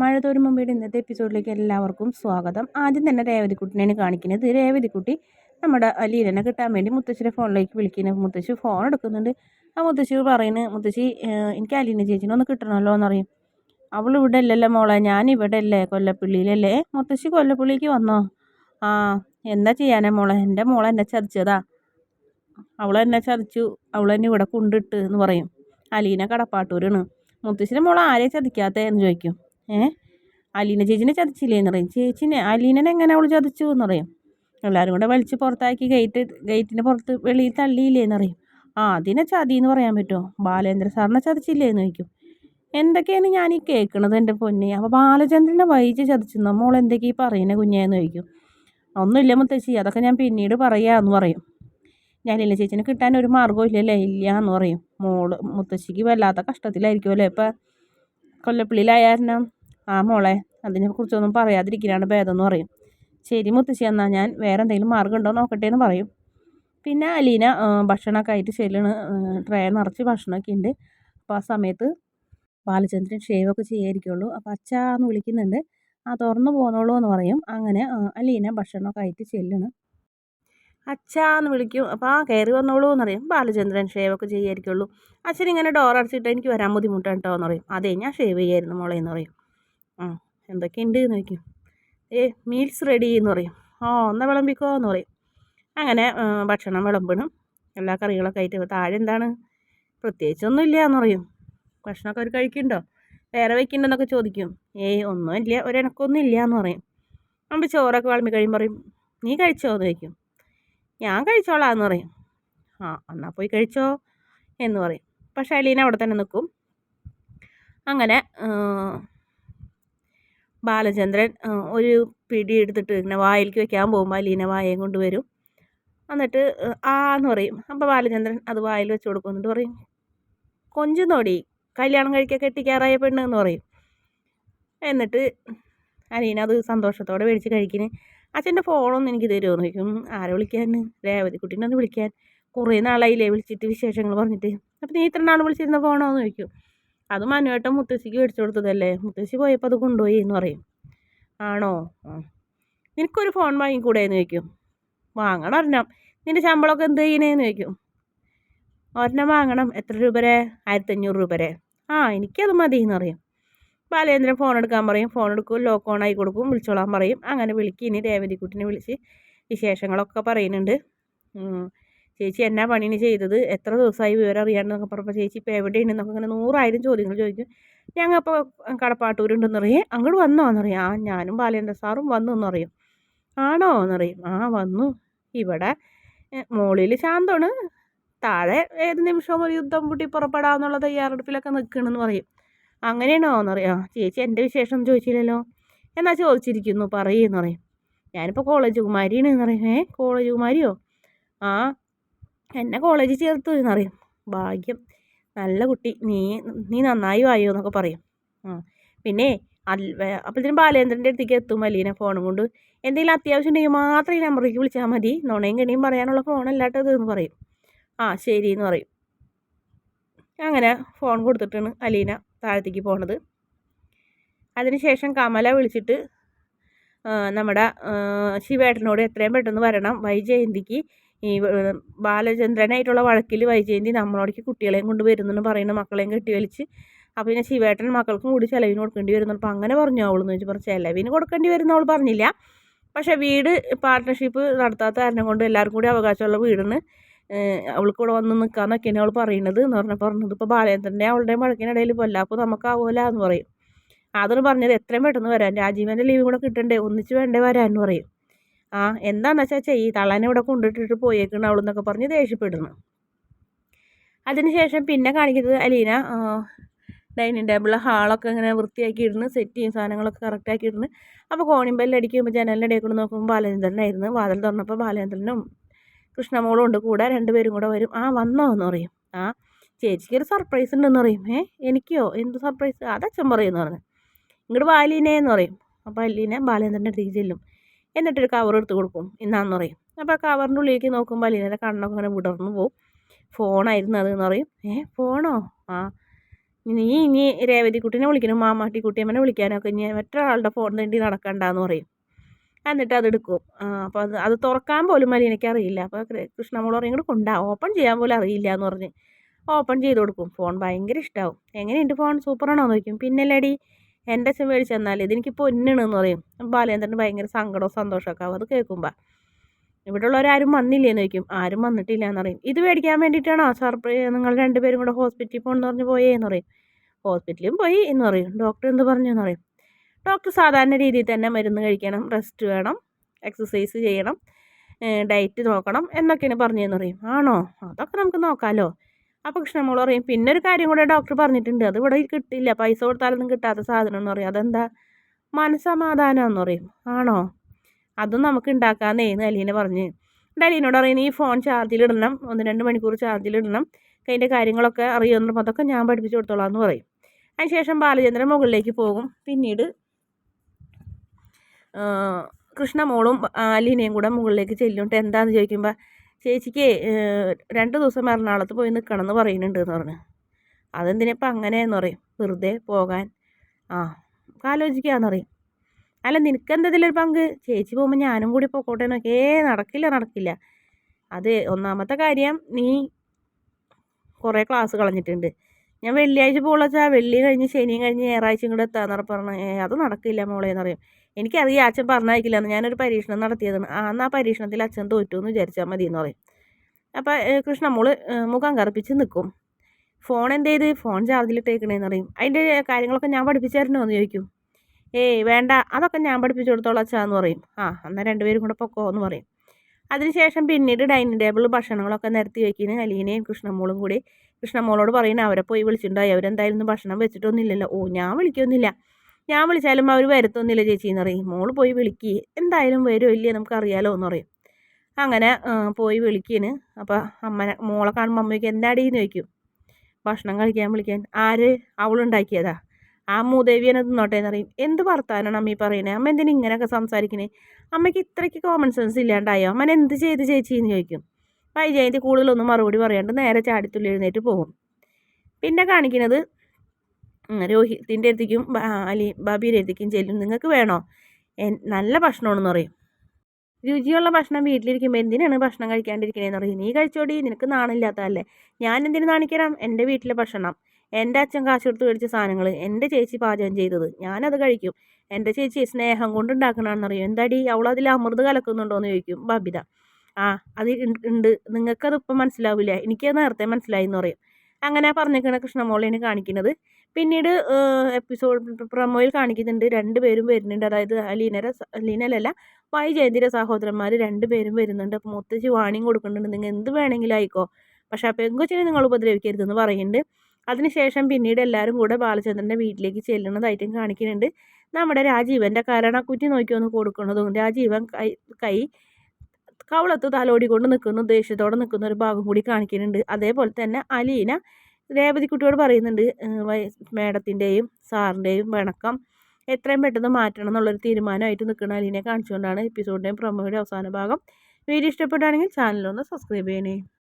മഴ തോരും ഇന്നത്തെ എപ്പിസോഡിലേക്ക് എല്ലാവർക്കും സ്വാഗതം. ആദ്യം തന്നെ രേവതിക്കുട്ടിനെയാണ് കാണിക്കുന്നത്. രേവതിക്കുട്ടി നമ്മുടെ ലീലനെ കിട്ടാൻ വേണ്ടി മുത്തശ്ശിയുടെ ഫോണിലേക്ക് വിളിക്കുന്നത് മുത്തശ്ശി ഫോൺ എടുക്കുന്നുണ്ട്. ആ മുത്തശ്ശി പറയുന്നത് മുത്തശ്ശി എനിക്ക് അലീന ചേച്ചിനെ ഒന്ന് കിട്ടണമല്ലോ എന്നറിയും. അവൾ ഇവിടെ അല്ലല്ലോ മോളെ. ഞാൻ ഇവിടെ അല്ലേ? കൊല്ലപ്പള്ളിയിലല്ലേ? മുത്തശ്ശി കൊല്ലപ്പള്ളിക്ക് വന്നോ? ആ എന്താ ചെയ്യാനാ മോളെ? എന്റെ മോളെ എന്നെ ചതിച്ചതാ. അവൾ എന്നെ ചതിച്ചു. അവൾ എന്നെ ഇവിടെ കൊണ്ടിട്ട് എന്ന് പറയും. അലീന കടപ്പാട്ടൂരാണ്. മുത്തശ്ശിന്റെ മോൾ ആരെയും ചതിക്കാത്തേ? എന്ന് ചോദിക്കും. ഏ? അലീന ചേച്ചിനെ ചതിച്ചില്ലേ എന്ന് പറയും. ചേച്ചിനെ അലീനനെ എങ്ങനെ അവൾ ചതിച്ചു എന്ന് പറയും. എല്ലാവരും കൂടെ വലിച്ചു പുറത്താക്കി ഗേറ്റ് ഗേറ്റിന് പുറത്ത് വെളിയിൽ തള്ളിയില്ലേ എന്ന് പറയും. ആ അതിനെ ചതി എന്ന് പറയാൻ പറ്റുമോ ബാലേന്ദ്ര സാറിനെ ചതിച്ചില്ലേ എന്ന് ചോദിക്കും. എന്തൊക്കെയാണ് ഞാൻ ഈ കേൾക്കണത് എന്റെ പൊന്നെ? അപ്പോൾ ബാലചന്ദ്രനെ വൈകിച്ച് ചതിച്ചു. നമ്മൾ എന്തൊക്കെയാ ഈ പറയുന്ന കുഞ്ഞേന്ന് ചോദിക്കും. ഒന്നുമില്ല മുത്തശ്ശി അതൊക്കെ ഞാൻ പിന്നീട് പറയാമെന്ന് പറയും. ഞാനില്ല ചേച്ചിനെ കിട്ടാൻ ഒരു മാർഗവും ഇല്ലല്ലേ? ഇല്ല എന്ന് പറയും. മോൾ മുത്തശ്ശിക്ക് വല്ലാത്ത കഷ്ടത്തിലായിരിക്കുമല്ലോ ഇപ്പം കൊല്ലപ്പള്ളിയിലായാരണം ആ മോളെ അതിനെക്കുറിച്ചൊന്നും പറയാതിരിക്കലാണ് ഭേദം എന്ന് പറയും ശരി മുത്തശ്ശി എന്നാൽ ഞാൻ വേറെ എന്തെങ്കിലും മാർഗമുണ്ടോ നോക്കട്ടെ എന്ന് പറയും. പിന്നെ അലീന ഭക്ഷണമൊക്കെ ആയിട്ട് ശരിയാണ് ട്രേ നിറച്ച് ഭക്ഷണമൊക്കെ ഉണ്ട്. അപ്പോൾ ആ സമയത്ത് ബാലചന്ദ്രൻ ഷേവൊക്കെ ചെയ്യായിരിക്കുള്ളൂ അപ്പോൾ അച്ഛാന്ന് വിളിക്കുന്നുണ്ട്. ആ തുറന്നു പോന്നോളൂ എന്ന് പറയും. അങ്ങനെ അലീന ഭക്ഷണമൊക്കെ ആയിട്ട് ചെല്ലണ്. അച്ഛാന്ന് വിളിക്കും. അപ്പോൾ ആ കയറി വന്നോളൂ എന്ന് പറയും. ബാലചന്ദ്രൻ ഷേവൊക്കെ ചെയ്യായിരിക്കുള്ളൂ അച്ഛൻ ഇങ്ങനെ ഡോർ അടച്ചിട്ട് എനിക്ക് വരാൻ ബുദ്ധിമുട്ടാണ് കേട്ടോ എന്ന് പറയും. അതേ ഞാൻ ഷേവ് ചെയ്യായിരുന്നു മോളെ എന്ന് പറയും. എന്തൊക്കെയുണ്ട് എന്ന് ചോദിക്കും. ഏ മീൽസ് റെഡി എന്ന് പറയും. ഓ ഒന്ന് വിളമ്പിക്കോ എന്ന് പറയും. അങ്ങനെ ഭക്ഷണം വിളമ്പണം. എല്ലാ കറികളൊക്കെ ആയിട്ട് താഴെ എന്താണ്? പ്രത്യേകിച്ചൊന്നും ഇല്ല എന്ന് പറയും. ഭക്ഷണമൊക്കെ അവർ കഴിക്കുന്നുണ്ടോ? വേറെ വയ്ക്കുന്നുണ്ടെന്നൊക്കെ ചോദിക്കും. ഏയ് ഒന്നുമില്ല ഒരെനക്കൊന്നും ഇല്ല എന്ന് പറയും. അമ്പ് ചോറൊക്കെ വിളമ്പി കഴിയുമ്പോൾ പറയും നീ കഴിച്ചോ? എന്ന് ചോദിക്കും. ഞാൻ കഴിച്ചോളാം എന്ന് പറയും. ആ എന്നാൽ പോയി കഴിച്ചോ എന്ന് പറയും. പക്ഷേ അലീന അവിടെ തന്നെ നിൽക്കും. അങ്ങനെ ബാലചന്ദ്രൻ ഒരു പിടി എടുത്തിട്ട് ഇങ്ങനെ വായിലേക്ക് വെക്കാൻ പോകുമ്പോൾ അലീന വായയും കൊണ്ട് വരും. എന്നിട്ട് ആ എന്ന് പറയും. അപ്പോൾ ബാലചന്ദ്രൻ അത് വായിൽ വെച്ച് കൊടുക്കും. എന്നിട്ട് പറയും കൊഞ്ചും നോടി കല്യാണം കഴിക്കാൻ കെട്ടിക്കാറായ പെണ്ണ് എന്ന് പറയും. എന്നിട്ട് അലീന അത് സന്തോഷത്തോടെ മേടിച്ച് കഴിക്കുന്നു അച്ഛന്റെ ഫോണൊന്നും എനിക്ക് തരുമോ? എന്ന് ചോദിക്കും. ആരെ വിളിക്കാൻ? രേവതി കുട്ടീനെ ഒന്ന് വിളിക്കാൻ. കുറേ നാളായില്ലേ വിളിച്ചിട്ട് വിശേഷങ്ങൾ പറഞ്ഞിട്ട്. അപ്പം നീ ഇത്ര നാൾ വിളിച്ചിരുന്ന ഫോണോ എന്ന് ചോദിക്കും. അത് മനുവേട്ടൻ മുത്തശ്ശിക്ക് മേടിച്ചു കൊടുത്തതല്ലേ? മുത്തശ്ശി പോയപ്പോൾ അത് കൊണ്ടുപോയി എന്ന് പറയും. ആണോ? നിനക്കൊരു ഫോൺ വാങ്ങിക്കൂടെ എന്ന് ചോദിക്കും. വാങ്ങണം ഒരെണ്ണം. നിന്റെ ശമ്പളമൊക്കെ എന്ത് ചെയ്യണേന്ന് ചോദിക്കും. ഒരെണ്ണം വാങ്ങണം. എത്ര രൂപ വരെ ആയിരത്തഞ്ഞൂറ് രൂപ വരെ ആ എനിക്കത് മതി എന്ന് പറയും. ബാലേന്ദ്രൻ ഫോൺ എടുക്കാൻ പറയും. ഫോൺ എടുക്കും ലോക്ക് ഓൺ ആയി കൊടുക്കും വിളിച്ചോളാൻ പറയും. അങ്ങനെ വിളിക്കും. ഇനി രേവതിക്കുട്ടിനെ വിളിച്ച് വിശേഷങ്ങളൊക്കെ പറയുന്നുണ്ട്. ചേച്ചി എന്നാ പണിന് ചെയ്തത്? എത്ര ദിവസമായി വിവരം അറിയാണ്ടെന്നൊക്കെ പറഞ്ഞപ്പോൾ ചേച്ചി ഇപ്പോൾ എവിടെയുണ്ടെന്നൊക്കെ അങ്ങനെ നൂറായിരം ചോദ്യങ്ങൾ ചോദിച്ചു ഞങ്ങൾ അപ്പോൾ കടപ്പാട്ടൂരുണ്ടെന്നറിയേ അങ്ങോട്ട് വന്നോ എന്നറിയാം ആ ഞാനും ബാലേന്ദ്ര സാറും വന്നു എന്നറിയും ആണോ എന്നറിയും ആ വന്നു. ഇവിടെ മുകളിൽ ശാന്തമാണ്. താഴെ ഏത് നിമിഷവും ഒരു യുദ്ധം പൂട്ടി പുറപ്പെടാമെന്നുള്ള തയ്യാറെടുപ്പിലൊക്കെ നിൽക്കണമെന്ന് പറയും. അങ്ങനെയാണോ എന്നറിയാം ചേച്ചി എന്റെ വിശേഷം ചോദിച്ചില്ലല്ലോ? എന്നാ ചോദിച്ചിരിക്കുന്നു പറയുമെന്ന് പറയും. ഞാനിപ്പോൾ കോളേജ് കുമാരിയാണ് എന്ന് പറയും. കോളേജ് കുമാരിയോ? ആ എന്നെ കോളേജിൽ ചേർത്തു എന്നറിയും ഭാഗ്യം. നല്ല കുട്ടി. നീ നീ നന്നായി വായോ എന്നൊക്കെ പറയും. ആ. പിന്നെ അപ്പോഴത്തേനും ബാലേന്ദ്രന്റെ അടുത്തേക്ക് എത്തും. അലീന ഫോണും കൊണ്ട്. എന്തെങ്കിലും അത്യാവശ്യം ഉണ്ടെങ്കിൽ മാത്രം ഈ നമ്പറിലേക്ക് വിളിച്ചാൽ മതി. നുണയും കണിയും പറയാനുള്ള ഫോണല്ലാട്ടത് എന്ന് പറയും. ആ ശരി എന്ന് പറയും. അങ്ങനെ ഫോൺ കൊടുത്തിട്ടാണ് അലീന താഴത്തേക്ക് പോണത്. അതിനുശേഷം കമല വിളിച്ചിട്ട് നമ്മുടെ ശിവേട്ടനോട് എത്രയും പെട്ടെന്ന് വരണം. വൈജയന്തിക്ക് ഈ ബാലചന്ദ്രനായിട്ടുള്ള വഴക്കിൽ വൈജയന്തി നമ്മളോടേക്ക് കുട്ടികളെയും കൊണ്ട് വരുന്നെന്ന് പറയുന്ന മക്കളെയും കെട്ടി വലിച്ച് അപ്പോൾ പിന്നെ ശിവേട്ടൻ മക്കൾക്കും കൂടി ചിലവിന് കൊടുക്കേണ്ടി വരുന്നു. അപ്പോൾ അങ്ങനെ പറഞ്ഞു അവളെന്ന് വെച്ചാൽ പറഞ്ഞു ചിലവിന് കൊടുക്കേണ്ടി വരുന്ന അവൾ പറഞ്ഞില്ല. പക്ഷേ വീട് പാർട്ട്ണർഷിപ്പ് നടത്താത്ത കാരണം കൊണ്ട് എല്ലാവർക്കും കൂടി അവകാശമുള്ള വീടിന് അവൾക്ക് ഇവിടെ വന്ന് നിൽക്കാമെന്നൊക്കെയാണ് അവൾ പറയുന്നത് എന്ന് പറഞ്ഞാൽ പറഞ്ഞത്. ഇപ്പോൾ ബാലേന്ദ്രന്റെ അവളുടെ വഴക്കിനിടയിൽ അപ്പോൾ നമുക്കാവൂല എന്ന് പറയും. അതൊന്ന് പറഞ്ഞത്. എത്രയും പെട്ടെന്ന് വരാൻ. രാജീവന്റെ ലീവ് കൂടെ കിട്ടണ്ടേ? ഒന്നിച്ച് വേണ്ടേ വരാമെന്ന് പറയും. ആ എന്താണെന്ന് വെച്ചാൽ ചെയ്യ് തള്ളാനെ ഇവിടെ കൊണ്ടിട്ടിട്ട് പോയേക്കണം അവളെന്നൊക്കെ പറഞ്ഞ് ദേഷ്യപ്പെടുന്നു. അതിനുശേഷം പിന്നെ കാണിക്കുന്നത് അലീന ഡൈനിങ് ടേബിൾ ഹാളൊക്കെ ഇങ്ങനെ വൃത്തിയാക്കി ഇടുന്നു സെറ്റ് ചെയ്യും സാധനങ്ങളൊക്കെ കറക്റ്റാക്കി ഇടുന്നു അപ്പോൾ കോണിമ്പല്ലടിക്കുമ്പോൾ ജനലിന്റെ ഇടയിൽ കൂടെ നോക്കുമ്പോൾ ബാലചന്ദ്രനായിരുന്നു വാതിൽ തുറന്നപ്പോൾ ബാലചന്ദ്രനും കൃഷ്ണമോളും ഉണ്ട് കൂടെ രണ്ടുപേരും കൂടെ വരും. ആ വന്നോ എന്ന് പറയും. ആ ചേച്ചിക്ക് ഒരു സർപ്രൈസ് ഉണ്ടെന്ന് പറയും. ഏ എനിക്കോ? എന്ത് സർപ്രൈസ് അതച്ഛൻ പറയുമെന്ന് പറഞ്ഞു. ഇങ്ങോട്ട് ബാലീനെ എന്ന് പറയും. അപ്പോൾ അല്ലീനെ ബാലചന്ദ്രന്റെ അടുത്തേക്ക് ചെല്ലും. എന്നിട്ടൊരു കവർ എടുത്ത് കൊടുക്കും. ഇന്നാന്ന് പറയും. അപ്പോൾ ആ കവറിന്റെ ഉള്ളിലേക്ക് നോക്കുമ്പോൾ അലീനയുടെ കണ്ണൊക്കെ ഇങ്ങനെ വിടർന്നു പോവും. ഫോണായിരുന്നു അത് എന്ന് പറയും. ഏ ഫോണോ ആ. നീ ഇനി രേവതിക്കുട്ടീനെ വിളിക്കണം മാമാട്ടിക്കുട്ടിയമ്മനെ വിളിക്കാനൊക്കെ ഇനി മറ്റൊരാളുടെ ഫോൺ തേണ്ടി നടക്കണ്ടെന്ന് പറയും. എന്നിട്ട് അത് എടുക്കും. അപ്പോൾ അത് അത് തുറക്കാൻ പോലും മലീനയ്ക്ക് അറിയില്ല. അപ്പോൾ കൃഷ്ണമോൾ പറയും ഇങ്ങോട്ട് കൊണ്ടാ ഓപ്പൺ ചെയ്യാൻ പോലും അറിയില്ല എന്ന് പറഞ്ഞ്. ഓപ്പൺ ചെയ്ത് കൊടുക്കും. ഫോൺ ഭയങ്കര ഇഷ്ടമാവും എങ്ങനെയുണ്ട് ഫോൺ സൂപ്പറാണോ എന്ന് ചോദിക്കും. പിന്നെ ലേഡി എന്റെ അച്ഛൻ മേടിച്ച് തന്നാൽ ഇതെനിക്ക് പൊന്നാണെന്ന് പറയും. ബാലേന്ദ്രന് ഭയങ്കര സങ്കടവും സന്തോഷമൊക്കെ ആവും. അത് കേൾക്കുമ്പോൾ ഇവിടെ ഉള്ളവരാരും വന്നില്ലേന്ന് ചോദിക്കും. ആരും വന്നിട്ടില്ല എന്ന് പറയും. ഇത് മേടിക്കാൻ വേണ്ടിയിട്ടാണോ? സർപ്രൈസ് നിങ്ങൾ രണ്ടുപേരും കൂടെ ഹോസ്പിറ്റലിൽ പോകണമെന്ന് പറഞ്ഞ് പോയേ എന്ന് പറയും. ഹോസ്പിറ്റലും പോയി എന്ന് പറയും. ഡോക്ടർ എന്ത് പറഞ്ഞു എന്ന് പറയും. ഡോക്ടർ സാധാരണ രീതിയിൽ തന്നെ മരുന്ന് കഴിക്കണം റെസ്റ്റ് വേണം എക്സസൈസ് ചെയ്യണം ഡയറ്റ് നോക്കണം എന്നൊക്കെയാണ് പറഞ്ഞതെന്ന് പറയും. ആണോ? അതൊക്കെ നമുക്ക് നോക്കാമല്ലോ അപ്പോൾ കൃഷ്ണമോൾ പറയും. പിന്നെ ഒരു കാര്യം കൂടെ ഡോക്ടർ പറഞ്ഞിട്ടുണ്ട്. അത് ഇവിടെ കിട്ടില്ല പൈസ കൊടുത്താലൊന്നും കിട്ടാത്ത സാധനം എന്ന് പറയും. അതെന്താ? മനസ്സമാധാനം എന്ന് പറയും. ആണോ? അതും നമുക്ക് ഉണ്ടാക്കാമെന്നേന്ന് അലീനെ പറഞ്ഞ്. അലീനോട് പറയുന്നത് ഈ ഫോൺ ചാർജിലിടണം ഒന്ന് രണ്ട് മണിക്കൂർ ചാർജിലിടണം അതിന്റെ കാര്യങ്ങളൊക്കെ അറിയുമെന്നും അതൊക്കെ ഞാൻ പഠിപ്പിച്ചു കൊടുത്തോളാം എന്ന് പറയും. അതിനുശേഷം ബാലചന്ദ്രൻ മുകളിലേക്ക് പോകും. പിന്നീട് കൃഷ്ണമോളും അലീനയും കൂടെ മുകളിലേക്ക് ചെല്ലുന്നിട്ട് എന്താണെന്ന് ചോദിക്കുമ്പോൾ ചേച്ചിക്ക് രണ്ട് ദിവസം എറണാകുളത്ത് പോയി നിൽക്കണം എന്ന് പറയുന്നുണ്ട് എന്ന് പറഞ്ഞു അതെന്തിനിപ്പോൾ അങ്ങനെയെന്ന് പറയും. വെറുതെ പോകാൻ. ആ ആലോചിക്കാന്ന് പറയും. അല്ല നിനക്ക് എന്തെങ്കിലും ഒരു പങ്ക്? ചേച്ചി പോകുമ്പോൾ ഞാനും കൂടി പോക്കോട്ടെ നോക്കി. ഏ നടക്കില്ല നടക്കില്ല. അത് ഒന്നാമത്തെ കാര്യം നീ കുറേ ക്ലാസ് കളഞ്ഞിട്ടുണ്ട്. ഞാൻ വെള്ളിയാഴ്ച പോകുള്ളച്ചാ വെള്ളി കഴിഞ്ഞ് ശനിയും കഴിഞ്ഞ് ഞായറാഴ്ച കൂടെ എത്താന്നറ പറഞ്ഞു. അത് നടക്കില്ല മോളെ എന്ന് പറയും. എനിക്കറിയാം അച്ഛൻ പറഞ്ഞയക്കില്ലെന്ന് ഞാനൊരു പരീക്ഷണം നടത്തിയതാണ്. ആ എന്നാൽ പരീക്ഷണത്തിൽ അച്ഛൻ തോറ്റു എന്ന് വിചാരിച്ചാൽ മതി എന്ന് പറയും. അപ്പോൾ കൃഷ്ണമോൾ മുഖം കറുപ്പിച്ച് നിൽക്കും ഫോൺ എന്ത് ചെയ്ത്? ഫോൺ ചാർജിലിട്ടേക്കണേന്ന് പറയും. അതിന്റെ കാര്യങ്ങളൊക്കെ ഞാൻ പഠിപ്പിച്ചായിരുന്നോ എന്ന് ചോദിക്കും. ഏയ് വേണ്ട. അതൊക്കെ ഞാൻ പഠിപ്പിച്ചു കൊടുത്തോളാം അച്ഛാന്ന് പറയും. ആ എന്നാൽ രണ്ടുപേരും കൂടെ പൊക്കോ എന്ന് പറയും. അതിനുശേഷം പിന്നീട് ഡൈനിങ് ടേബിൾ ഭക്ഷണങ്ങളൊക്കെ നിരത്തി വയ്ക്കുന്ന അലീനയും കൃഷ്ണമോളും കൂടി. കൃഷ്ണമോളോട് പറയുന്നത് അവരെ പോയി വിളിച്ചിട്ടുണ്ടായി. അവരെന്തായാലും ഭക്ഷണം വെച്ചിട്ടൊന്നുമില്ലല്ലോ. ഓ ഞാൻ വിളിക്കൊന്നുമില്ല. ഞാൻ വിളിച്ചാലും അവർ വരത്തൊന്നുമില്ല ചേച്ചി എന്ന് പറയും. മോൾ പോയി വിളിക്കുക എന്തായാലും വരുമോ ഇല്ലേ നമുക്കറിയാലോ എന്ന് പറയും. അങ്ങനെ പോയി വിളിക്കിന് അപ്പോൾ അമ്മനെ മോളെ കാണുമ്പോൾ അമ്മയ്ക്ക് എന്താടീന്ന് ചോദിക്കും. ഭക്ഷണം കഴിക്കാൻ വിളിക്കാൻ. ആര്? അവളുണ്ടാക്കിയതാ. ആ മൂദേവിയനെ തിന്നോട്ടെ എന്ന് പറയും. എന്ത് വർത്താനാണ് അമ്മ ഈ അമ്മ എന്തിനാ ഇങ്ങനെയൊക്കെ സംസാരിക്കണേ? അമ്മയ്ക്ക് ഇത്രയ്ക്ക് കോമൺ സെൻസ് ഇല്ലാണ്ടായോ? അമ്മൻ എന്ത് ചെയ്ത് ചേച്ചി? എന്ന് ചോദിക്കും. വൈജയന്തി കൂടുതലൊന്നും മറുപടി പറയാണ്ട് നേരെ ചാടിത്തുള്ളി എഴുന്നേറ്റ് പോകും. പിന്നെ കാണിക്കുന്നത് രോഹിത്തിന്റെ അടുത്തേക്കും അലി ബാബിയുടെ അടുത്തേക്കും ചെല്ലും. നിങ്ങൾക്ക് വേണോ? നല്ല ഭക്ഷണമാണെന്ന് പറയും. രുചിയുള്ള ഭക്ഷണം വീട്ടിലിരിക്കുമ്പോൾ എന്തിനാണ് ഭക്ഷണം കഴിക്കാണ്ടിരിക്കണേന്ന് പറയും. നീ കഴിച്ചോടി നിനക്ക് നാണില്ലാത്തതല്ലേ. ഞാൻ എന്തിനു നാണിക്കണം? എന്റെ വീട്ടിലെ ഭക്ഷണം. എന്റെ അച്ഛൻ കാശ് കൊടുത്ത് മേടിച്ച സാധനങ്ങൾ എന്റെ ചേച്ചി പാചകം ചെയ്തത്. ഞാനത് കഴിക്കും. എന്റെ ചേച്ചി സ്നേഹം കൊണ്ട് ഉണ്ടാക്കണമെന്നറിയും എന്താടി? അവളതിൽ അമൃത് കലക്കുന്നുണ്ടോ എന്ന് ചോദിക്കും ബബിത. ആ അത് ഉണ്ട് നിങ്ങൾക്കത് ഇപ്പം മനസ്സിലാവില്ല? എനിക്ക് നേരത്തെ മനസ്സിലായി എന്ന് പറയും. അങ്ങനെ പറഞ്ഞേക്കണ കൃഷ്ണമോളിന് കാണിക്കുന്നത് പിന്നീട് എപ്പിസോഡ് പ്രൊമോയിൽ കാണിക്കുന്നുണ്ട്. രണ്ട് പേരും വരുന്നുണ്ട്. അതായത് അലീനര അലീനലല്ല ജയന്തിര സഹോദരന്മാർ രണ്ട് പേരും വരുന്നുണ്ട്. അപ്പോൾ മുത്തശ്ശി വാണിയും കൊടുക്കുന്നുണ്ട്. നിങ്ങൾ എന്ത് വേണമെങ്കിലും ആയിക്കോ. പക്ഷേ ആ പെങ്കൊച്ചിനെ നിങ്ങൾ ഉപദ്രവിക്കരുതെന്ന് പറയുന്നുണ്ട്. അതിനുശേഷം പിന്നീട് എല്ലാവരും കൂടെ ബാലചന്ദ്രന്റെ വീട്ടിലേക്ക് ചെല്ലുന്നതായിട്ടും കാണിക്കുന്നുണ്ട്. നമ്മുടെ രാജീവന്റെ കരണക്കുറ്റി നോക്കി ഒന്ന് കൊടുക്കുന്നതും രാജീവൻ കൈ കൈ കവളത്ത് തലോടിക്കൊണ്ട് നിൽക്കുന്നു ദേഷ്യത്തോടെ നിൽക്കുന്ന ഒരു ഭാഗം കൂടി കാണിക്കുന്നുണ്ട്. അതേപോലെ തന്നെ അലീന രേവതിക്കുട്ടിയോട് പറയുന്നുണ്ട് മേഡത്തിന്റെയും സാറിന്റെയും വണക്കം എത്രയും പെട്ടെന്ന് മാറ്റണം എന്നുള്ളൊരു തീരുമാനമായിട്ട് നിൽക്കുന്ന അലീനെ കാണിച്ചുകൊണ്ടാണ് എപ്പിസോഡിന്റെയും പ്രൊമോയുടെ അവസാന ഭാഗം. വീഡിയോ ഇഷ്ടപ്പെട്ടാണെങ്കിൽ ചാനലൊന്ന് സബ്സ്ക്രൈബ് ചെയ്യണേ.